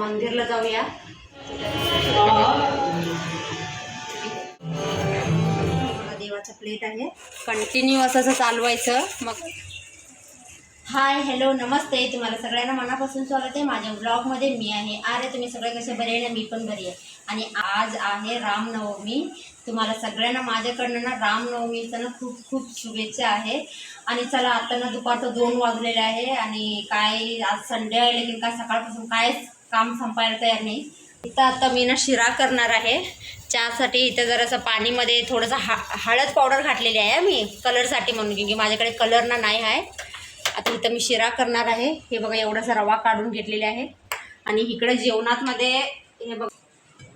मंदिरला जाऊया. देवाचा प्लेट आहे. कंटिन्यू असं असं चालवायचं. मग हाय हॅलो नमस्ते. तुम्हाला सगळ्यांना मनापासून स्वागत आहे. माझ्या ब्लॉगमध्ये मी आहे. अरे तुम्ही सगळे कसे बरे आहे? ना मी पण बरी आहे. आणि आज आहे रामनवमी. तुम्हाला सगळ्यांना माझ्याकडनं ना रामनवमीचं ना खूप खूप शुभेच्छा आहे. आणि चला आता ना दुपारचं दोन वाजलेले आहे. आणि काय आज संडे आहे लेकिन काय सकाळपासून काय काम संपायला तयार नाही इथं आता मी ना शिरा करणार आहे. चहासाठी इथं जरासं पाणीमध्ये थोडंसं हा हळद पावडर घातलेली आहे मी कलरसाठी म्हणून की माझ्याकडे कलर ना नाही आहे. आता इथं मी शिरा करणार आहे. हे बघा एवढासा रवा काढून घेतलेले आहे. आणि इकडे जेवणातमध्ये हे बघ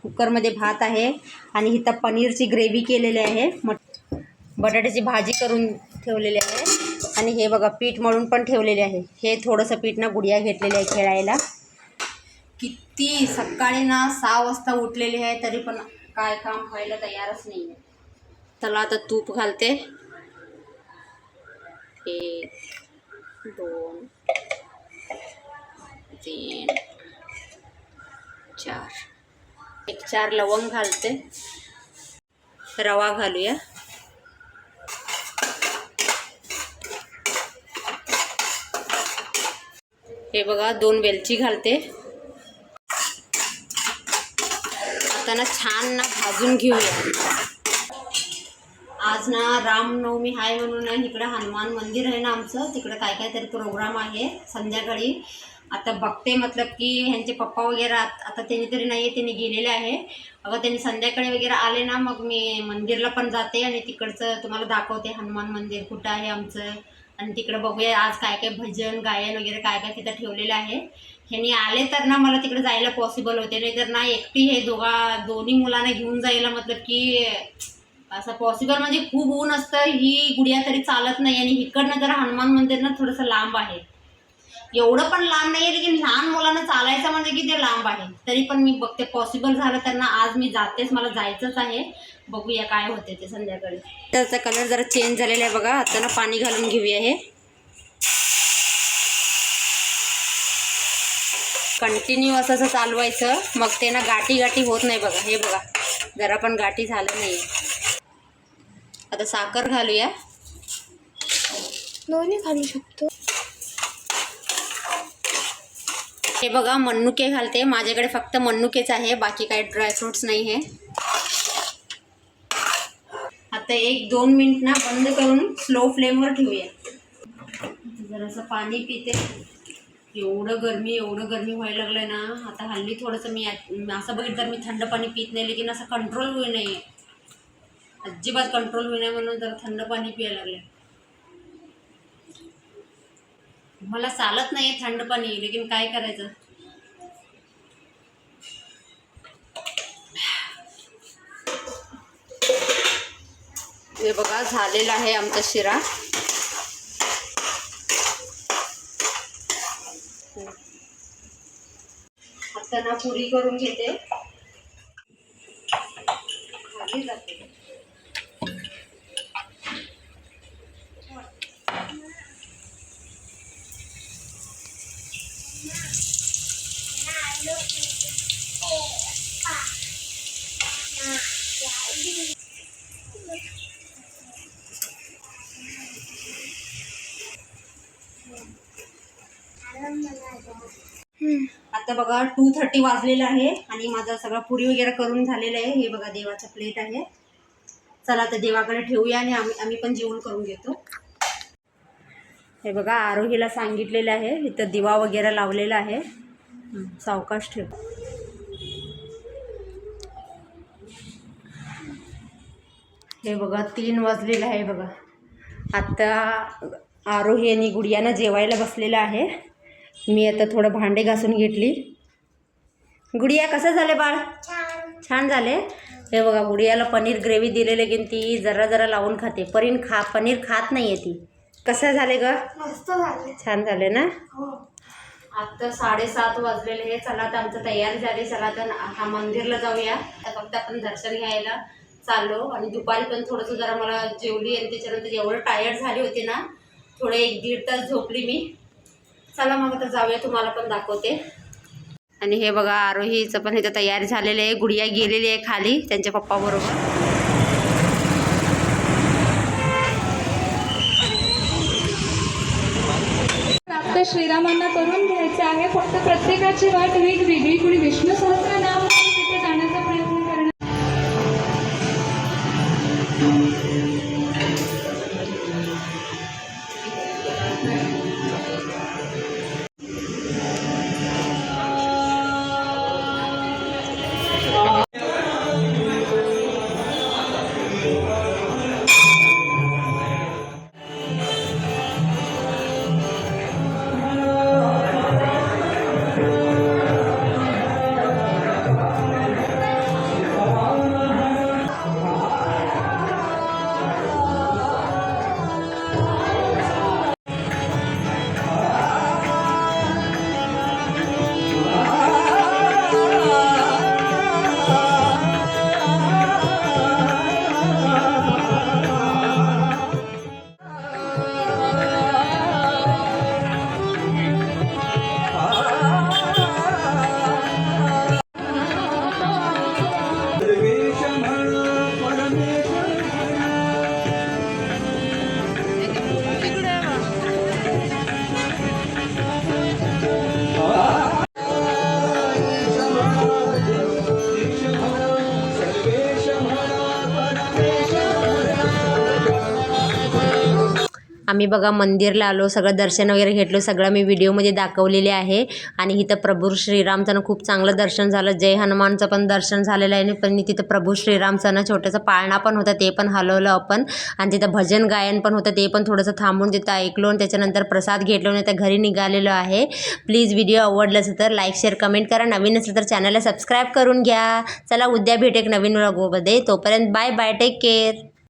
कुकरमध्ये भात आहे. आणि इथं पनीरची ग्रेव्ही केलेली आहे. मट बटाट्याची भाजी करून ठेवलेली आहे. आणि हे बघा पीठ मळून पण ठेवलेले आहे. हे थोडंसं पीठ ना गुडिया घेतलेले आहे खेळायला. किती सकाळी ना सहा वाजता उठलेली आहे तरी पण काय काम व्हायला तयारच नाही आहे चला आता तूप घालते. एक दोन तीन चार. एक चार लवंग घालते. रवा घालूया. हे बघा दोन वेलची घालते. आता छान ना भाजून घेऊया. आज ना रामनवमी आहे म्हणून ना इकडं हनुमान मंदिर आहे ना आमचं. तिकडं काय काय तरी प्रोग्राम आहे. संध्याकाळी. आता बघते मतलब की ह्यांचे पप्पा वगैरे आता त्यांनी तरी नाही आहे त्यांनी गेलेले आहे. अगं त्यांनी संध्याकाळी वगैरे आले ना मग मी मंदिरला पण जाते आणि तिकडचं तुम्हाला दाखवते हनुमान मंदिर कुठं आहे आमचं. आणि तिकडं बघूया आज काय काय भजन गायन वगैरे काय काय तिथं ठेवलेलं आहे. ह्यांनी आले तर ना मला तिकडे जायला पॉसिबल होते. नाही तर ना एकटी हे दोघा दोन्ही मुलांना घेऊन जायला मतलब की असं पॉसिबल म्हणजे खूप ऊन असतं. ही गुडिया तरी चालत नाही आणि इकडनं जरा हनुमान मंदिर ना थोडंसं लांब आहे. एवढं पण लांब नाही आहे लेकिन लहान मुलांना चालायचं म्हणजे की ते लांब आहे. तरी पण मी बघते पॉसिबल झालं त्यांना आज मी जातेच. मला जायचंच आहे. बघूया काय होते ते संध्याकाळी. त्याचा कलर जरा चेंज झालेला आहे बघा. आता ना पाणी घालून घेऊया हे. कंटिन्यू असं असं चालवायचं. मग ते ना गाठी गाठी होत नाही बघा. हे बघा. जरा पण गाठी झालं नाही आता साखर घालूया. दोन्ही घालू शकतो. हे बघा मन्नुके घालते. माझ्याकडे फक्त मन्नुकेच आहे. बाकी काही ड्रायफ्रुट्स नाही आहे आता एक दोन मिनिट ना बंद करून स्लो फ्लेमवर ठेवूया. जरासं पाणी पिते. एवढं गरमी एवढं गरमी व्हायला लागलंय ना. आता हल्ली थोडंसं मी असं बघितलं तर मी थंड पाणी पित नाही लेकिन असं कंट्रोल होई नाही. अजिबात कंट्रोल होई नाही म्हणून जरा थंड पाणी प्यायला लागले. मला चालत नाही थंड पाणी लेकिन काय करायचं? हे बघा झालेला आहे आमचा शिरा. चना पुरी करून घेते. खाली जाते. आता बघा टू थर्टी वाजलेलं आहे आणि माझा सगळा पुरी वगैरे करून झालेलं आहे. हे बघा देवाचं प्लेट आहे. चला आता देवाकडे ठेवूया आणि आम्ही आम्ही पण जेवण करून घेतो. हे बघा आरोहीला सांगितलेलं आहे. इथं दिवा वगैरे लावलेला आहे. सावकाश ठेव. हे बघा तीन वाजलेलं आहे बघा. आत्ता आरोही आणि गुडियानं जेवायला बसलेलं आहे. मी आता थोडं भांडे घासून घेतली. गुडिया कसं झाले बाळ? छान झाले. हे बघा गुडियाला पनीर ग्रेव्ही दिलेले की ती जरा जरा लावून खाते. पनीर खा पनीर खात नाही आहे ती. कसं झाले ग? मस्त झाले. छान झाले ना? हो. आता साडेसात वाजलेले हे चला आता आमचं तयारी झाली. चला आता हा मंदिरला जाऊया. आता फक्त आपण दर्शन घ्यायला चाललो. आणि दुपारी पण थोडंसं जरा मला जेवली आणि त्याच्यानंतर एवढं टायर्ड झाली होती ना थोडे एक दीड तास झोपली मी. चला मग आता जाऊया तुम्हाला पण दाखवते. आणि हे बघा आरोहीचं पण इथं तयारी झालेलं आहे. गुडिया गेलेली आहे खाली त्यांच्या पप्पाबरोबर प्राप्त श्रीरामांना करून घ्यायचं आहे. फक्त प्रत्येकाची वाट वेगवेगळी कुणी विष्णू सहस्र नाव तिथे जाण्याचा प्रयत्न करणार. आम्ही बघा मंदिरला आलो सगळं दर्शन वगैरे घेतलं सगळं मी व्हिडिओमध्ये दाखवलेले आहे. आणि इथं प्रभू श्रीरामचं ना खूप चांगलं दर्शन झालं. जय हनुमानचं पण दर्शन झालेलं आहे. आणि पण तिथं प्रभू श्रीरामचं ना छोटंसं पाळणा पण होतं ते पण हलवलं आपण. आणि तिथं भजन गायन पण होतं ते पण थोडंसं थांबून तिथं ऐकलो आणि त्याच्यानंतर प्रसाद घेतलो आणि त्या घरी निघालेलो आहे. प्लीज व्हिडिओ आवडलं असेल तर लाईक शेअर कमेंट करा. नवीन असेल तर चॅनलला सबस्क्राईब करून घ्या. चला उद्या भेट एक नवीन व्लॉगमध्ये तोपर्यंत बाय बाय टेक केअर.